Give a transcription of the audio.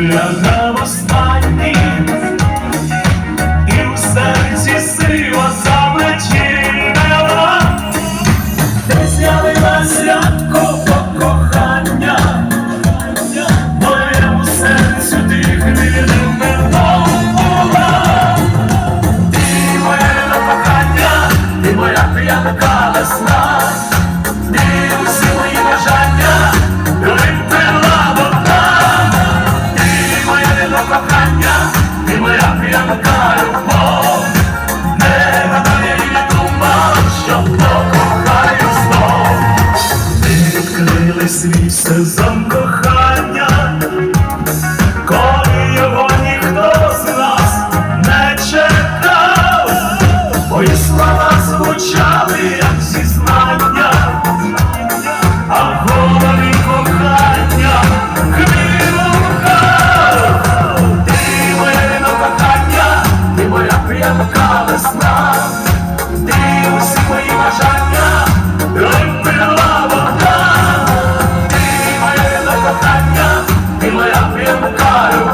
лягав останній, і в серці сила замечила, де з'явилася Свій сезон кохання, коли ніхто з нас не чекав, мої слова звучали. така весна, ти усі мої бажання, розпила вода, ти моє закохання, ти моя прямка.